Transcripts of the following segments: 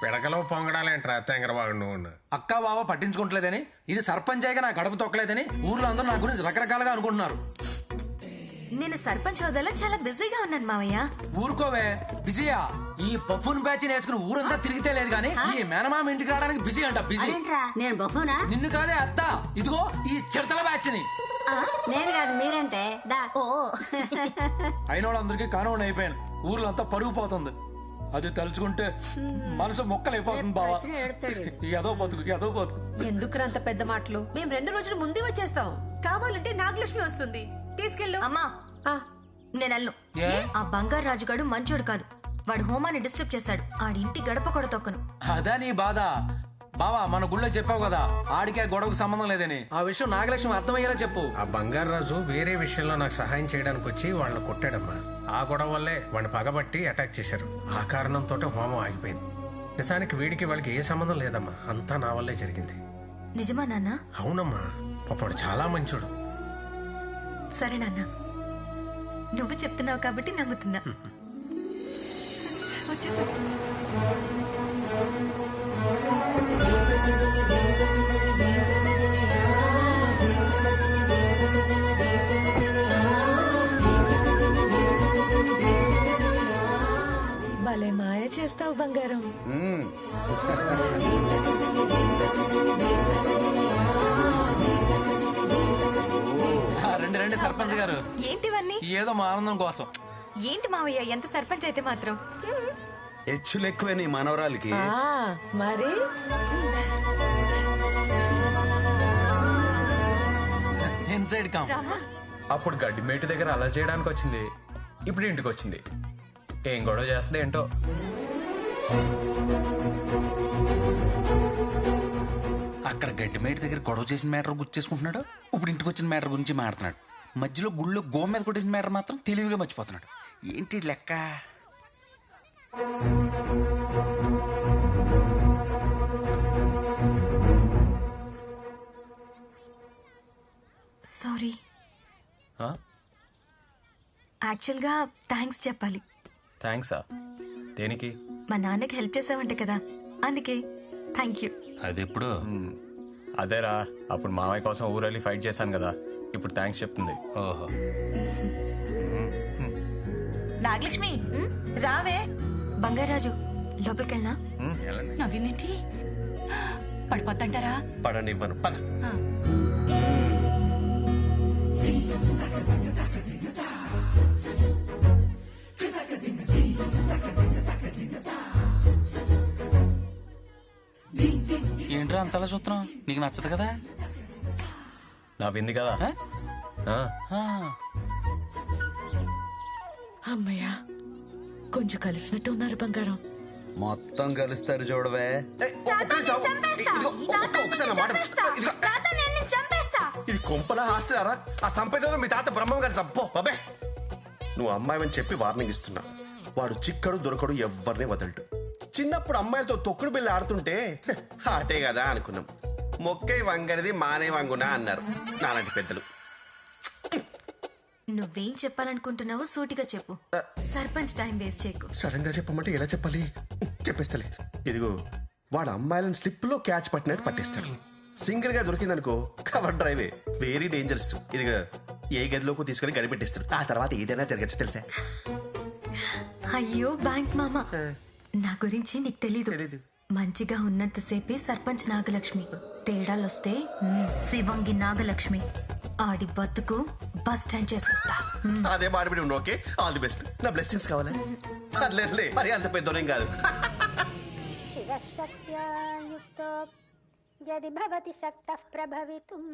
పిడకలో పొంగడాలేంట్రా తెంగరబాగు నువ్వు అక్క బావ పట్టించుకోవట్లేదని ఇది సర్పంచ్ అయ్యగా నా గడప తొక్కలేదని ఊర్లో అందరూ నా గురించి రకరకాలుగా అనుకుంటున్నారు. నేను సర్పంచ్ హోదాలో చాలా బిజీగా ఉన్నాను మావయ్య. ఊరుకోవే విజయ ఈ పప్పున్ బ్యాచ్ వేసుకుని ఊరంతా తిరిగితే లేదు కానీ ఈ మేనమామ ఇంటికి రావడానికి బిజీ అంట బిజీ. అదేంట్రా? నేను బహునా నిన్ను కాదే అత్త ఇదిగో ఈ చిడతల బ్యాచ్ని. నేను కాదు మీరంటే. దా ఓ అయిన వాళ్ళందరికీ కానివ్వండి అయిపోయాను. ఊర్లో అంతా పరుగు పోతుంది. అది తలుచుకుంటే మనసు మొక్కలైపోతుంది బావా. ఏదో బతుకు ఏదో బతుకు. ఎందుకు అంత పెద్ద మాటలు? మేము రెండు రోజులు ముందే వచ్చేస్తాం. కావాలంటే నాగలక్ష్మి వస్తుంది. తీసుకెళ్ళు. అమ్మా. ఆ, నేను అల్లు ఏ? ఆ బంగారు రాజుగాడు మంచోడు కాదు. వాడు హోమాన్ని డిస్టర్బ్ చేశాడు ఆడి ఇంటి గడప కూడా తొక్కను. అదా నీ బాధ. బావా మన గుళ్ళో చెప్పావు కదా ఆడికే గొడవకు సంబంధం లేదని. ఆ విషయం నాగలక్ష్మి అర్థమయ్యేలా చెప్పు. ఆ బంగారు రాజు వేరే విషయంలో నాకు సహాయం చేయడానికి వచ్చి వాళ్ళని కొట్టాడమ్మా. ఆ గొడవ వల్లే వాడిని పగబట్టి అటాక్ చేశారు. ఆ కారణంతో హోమం ఆగిపోయింది. నిజానికి వీడికి వాళ్ళకి ఏ సంబంధం లేదమ్మా. అంతా నా వల్లే జరిగింది. నిజమా నాన్న? అవునమ్మా. పాపడు చాలా మంచోడు. సరే నాన్న. నువ్వు చెప్తున్నావు కాబట్టి నమ్ముతున్నా. వచ్చేసాం భలే మాయ చేస్తావు బంగారం. ఆ, రండి రండి సర్పంచ్ గారు. ఏంటివన్నీ? ఏదో మా ఆనందం కోసం. ఏంటి మావయ్య ఎంత సర్పంచ్ అయితే మాత్రం? హెచ్చులు ఎక్కువే నీ మనవరాలకి. ఆ, మరి? Inside come. అప్పుడు గడ్డి మేటు దగ్గర అలా చేయడానికి వచ్చింది ఇప్పుడు ఇంటికి వచ్చింది ఏం గొడవ చేస్తుంది ఏంటో? అక్కడ గడ్డి మేట దగ్గర గొడవ చేసిన మ్యాటర్ గుర్తు ఇప్పుడు ఇంటికి వచ్చిన మ్యాటర్ గురించి మాట్లాడుతున్నాడు. మధ్యలో గుళ్ళో గో మీద కొట్టేసిన మ్యాటర్ మాత్రం తెలివిగా మర్చిపోతున్నాడు. ఏంటి లెక్క? సారీ? యాక్చువల్గా థ్యాంక్స్ చెప్పాలి. థ్యాంక్సా దేనికి మా నాన్నకి హెల్ప్ చేసావంటే కదా అందుకే థ్యాంక్ యూ అది ఎప్పుడు మ్, అదేరా అప్పుడు మామయ్య కోసం ఊరెళ్ళి ఫైట్ చేశాను కదా ఇప్పుడు థ్యాంక్స్ చెప్తుంది ఓహో నాగలక్ష్మి రావే బంగారాజు లోపలికి వెళ్ళినా నవ్విందేంటి పడిపోద్దంటారా పడనివ్వను పద అంతలా చూస్తున్నావు? నీకు నచ్చదు కదా? నా వింది కదా. ఆ, ఆ, అమ్మయ్యా కొంచెం కలిసినట్టు ఉన్నారు బంగారం. మొత్తం కలుస్తారు చూడవే. ఇది కొంపలా హాస్టలారా ఆ సంపేదో మీ తాత బ్రహ్మం గారి చంపో. బాబే. నువ్వు అమ్మాయిని చెప్పి వార్నింగ్ ఇస్తున్నా. వాడు చిక్కడు దొరకడు ఎవరిని వదలడు. చిన్నప్పుడు అమ్మాయిలతో తొక్కుడు బిళ్ళ ఆడుతుంటే "హ, ఆటే కదా అనుకున్నాం. మొక్కై వంగనిది మానే వంగునా అన్నారు నాలాంటి పెద్దలు. నువ్వేం చెప్పాలనుకుంటున్నావో సూటిగా చెప్పు. సర్పంచ్ టైం వేస్ట్ చేయకు. సడన్గా చెప్పమంటే ఎలా చెప్పాలి? చెప్పేస్తలే. ఇదిగో వాడు అమ్మాయిలను స్లిప్లో క్యాచ్ పట్టినట్టు పట్టేస్తాడు సింగిల్గా దొరికిందనుకో కవర్ డ్రైవే. వెరీ డేంజరస్ ఇదిగో ఏ గదిలోకి తీసుకొని గడిపెట్టేస్తాడు ఆ తర్వాత ఏదైనా జరగచ్చు తెలుసా? అయ్యో బ్యాంక్ మామ. నా గురించి నీకు తెలీదు. తెలీదు. మంచిగా ఉన్నంతసేపే సర్పంచ్ నాగలక్ష్మి. తేడాలొస్తే శివంగి నాగలక్ష్మి. ఆడి బతుకు బస్ స్టాండ్ చేసేస్తా. అదే మాడిపిడి ఉండు ఓకే? ఆల్ ది బెస్ట్ నా బ్లెస్సింగ్స్ కావాలా? పర్లేదులే మరి అంత పెద్దోనేం కాదు. యది భవతి శక్తః ప్రభవితుం.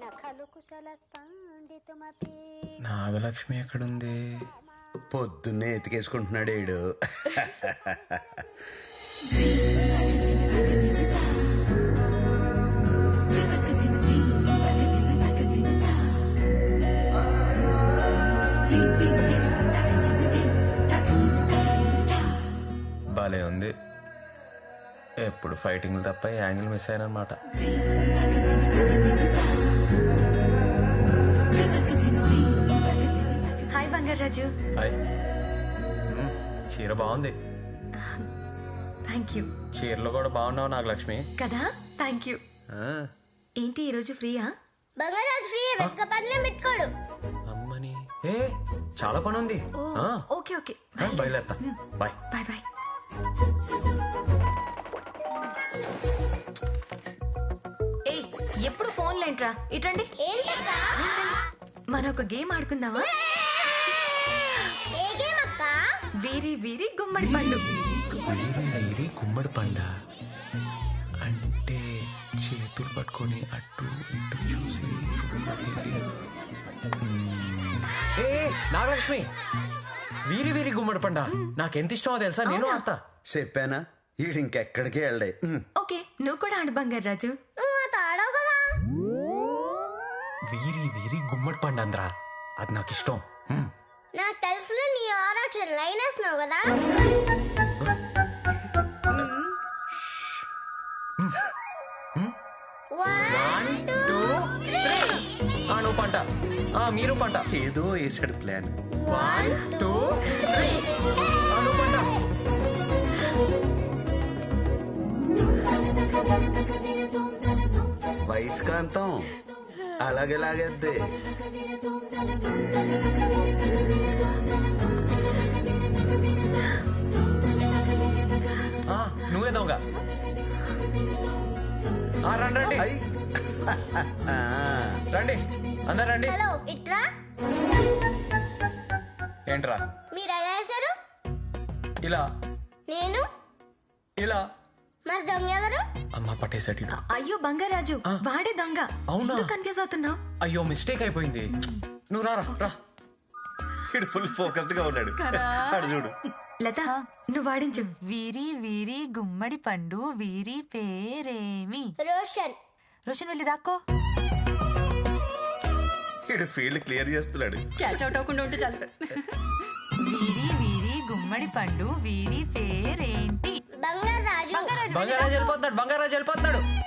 న ఖలు కుశల స్పందితుమపి నాగలక్ష్మి ఎక్కడుంది? పొద్దున్నే ఎతికేసుకుంటున్నాడు ఈడు. భలే ఉంది. ఎప్పుడు ఫైటింగ్లు తప్ప యాంగిల్ మిస్ అయ్యానమాట రాజు హాయ్ మ్మ్, చీర బాగుంది. థ్యాంక్ యూ చీరలో కూడా బాగున్నావు నాగలక్ష్మి. కదా? థ్యాంక్ యూ ఆ, ఏంటి ఈరోజు ఫ్రీయా? బంగారాజు ఫ్రీ వెతక పనులే పెట్టుకోడు. అమ్మని. ఏ చాలా పని ఉంది. ఆ, ఓకే ఓకే. ఆ, బయలుదేరతా. బాయ్ బాయ్ బాయ్ ఏ ఎప్పుడు ఫోన్ లేంట్రా ఇటండి మనం ఒక గేమ్ ఆడుకుందామా? వీరి వీరి గుమ్మడి పండు. వీరి వీరి గుమ్మడి పండ? అంటే చేతులు పట్టుకొని అటు ఇటు చూసి. ఏ నాగలక్ష్మి వీరి వీరి గుమ్మడి పండ? నాకెంత ఇష్టమో తెలుసా? నేను ఆడతా. చెప్పానా? ఈడు ఇంకెక్కడికి వెళ్ళే ఓకే నువ్వు కూడా ఆడు బంగారు రాజు. వీరి వీరి గుమ్మడి పండు అందరా అది నాకు ఇష్టం. నాకు తెలుసు ఆరక్షణ లైన్ వేస్తున్నావు కదా. One, two, three. ఆ, నువ్వు పంట. ఆ, మీరు పంట. ఏదో వేసాడు ప్లాన్. వన్ టూ త్రీ ఆ, నువ్వు పంట. వయస్కాంతం. అలాగే లాగేద్ది. నువ్వే దొంగ రండి రండి. రండి అందరు రండి. హలో ఇట్రా ఏంట్రా? మీరు ఎలా వేశారు ఇలా. నేను? ఇలా. మరి దొంగ ఎవరు? అమ్మ పట్టేశాడు. అయ్యో బంగారాజు వాడే దొంగ. అవునా? కన్ఫ్యూజ్ అవుతున్నావు? అయ్యో మిస్టేక్ అయిపోయింది. నువ్వు రారా రా. వీడు ఫుల్ ఫోకస్డ్గా ఉన్నాడు. చూడు. లత నువ్వు వాడించు. వీరి వీరి గుమ్మడి పండు వీరి పేరేమి? రోషన్. రోషన్ వెళ్ళి దాక్కో. వీడు ఫీల్డ్ క్లియర్ చేస్తున్నాడు. క్యాచ్ అవుట్ అవ్వకుండా ఉంటే చాలు. వీరి వీరి గుమ్మడి పండు వీరి పేరేంటి? బంగారు రాజు. బంగారాజు వెళ్ళిపోతున్నాడు బంగారాజు వెళ్ళిపోతున్నాడు.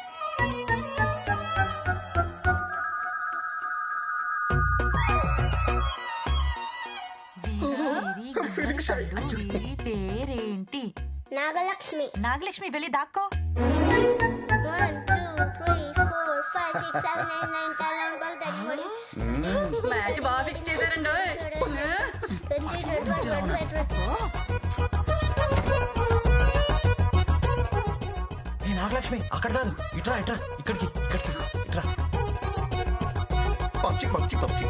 పేరేంటి? నాగలక్ష్మి. నాగలక్ష్మి వెళ్ళి దాక్కో. One two three four five six seven eight nine ten eleven twelve thirty forty match బాగా ఫిక్స్ చేశారండి. Twenty twenty one twenty five twenty ఏ నాగలక్ష్మి అక్కడ కాదు. ఇట్రా ఇట్రా. ఇక్కడికి ఇక్కడికి ఇట్రా. పబ్జి పబ్జి పబ్జి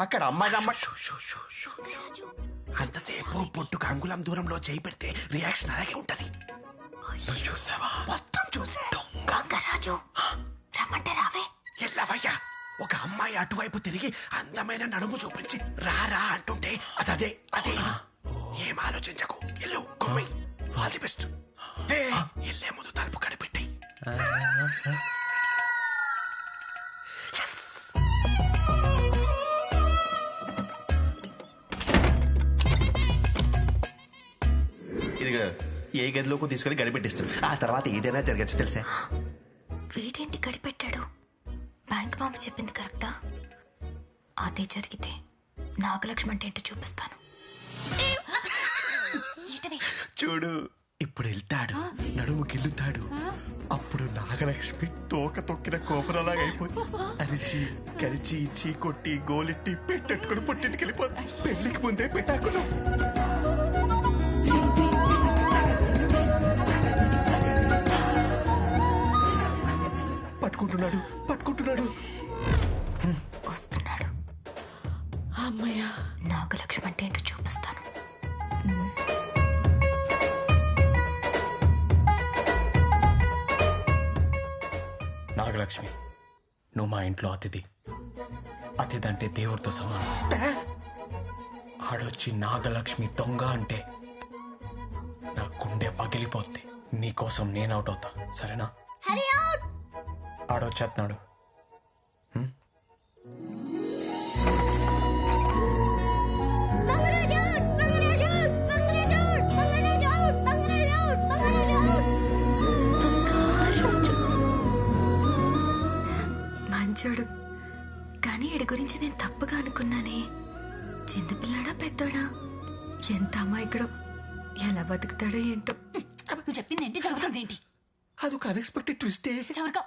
అక్కడ అమ్మాయి అమ్మాయి అంతసేపు పొట్టుకు అంగుళం దూరంలో చేయి పెడితే రియాక్షన్ అలాగే ఉంటది. నువ్వు చూసావా? మొత్తం చూసే. బంగారాజు రమ్మంటే రావే. ఎల్లవయ్యా ఒక అమ్మాయి అటువైపు తిరిగి అందమైన నడుము చూపించి రారా అంటుంటే అదదే అదే ఇది. ఏం ఆలోచించకు. ఎల్లు కొమ్మి. ఆల్ ది బెస్ట్ ఎల్లే ముందు తలుపు కనిపెట్టి గదిలోకి తీసుకొని గడిపెట్టిస్తాడు ఆ తర్వాత ఏదైనా జరగచ్చు తెలుసా? వీడేంటి గడిపెట్టాడు? బ్యాంక్ మామ చెప్పింది కరెక్టా? అదే జరిగితే నాగలక్ష్మి అంటే ఏంటో చూపిస్తాను. చూడు ఇప్పుడు వెళ్తాడు. నడుము గిల్లుతాడు అప్పుడు నాగలక్ష్మి తోక తొక్కిన కోపరలాగా అయిపోయి అరిచి కరిచి ఇచ్చి కొట్టి గోలెట్టి పెట్టెట్టుకుని పుట్టింటికి వెళ్ళిపోతుంది. పెళ్ళికి ముందే పెట్టాకులు మా ఇంట్లో అతిథి. అతిథి అంటే దేవుడితో సమానం. ఆడొచ్చి నాగలక్ష్మి దొంగ అంటే నా గుండె పగిలిపోద్ది. నీకోసం నేను అవుట్ అవుతా. సరేనా? ఆడొచ్చేస్తున్నాడు గురించి నేను తప్పుగా అనుకున్నానే. చిన్నపిల్లాడా పెద్దోడా? ఎంత అమాయకుడో ఎలా బతుకుతాడో ఏంటో. నువ్వు చెప్పింది ఏంటి? జరుగుతుంది ఏంటి? అదొక అన్ఎక్స్పెక్టెడ్ ట్విస్టే చవరగా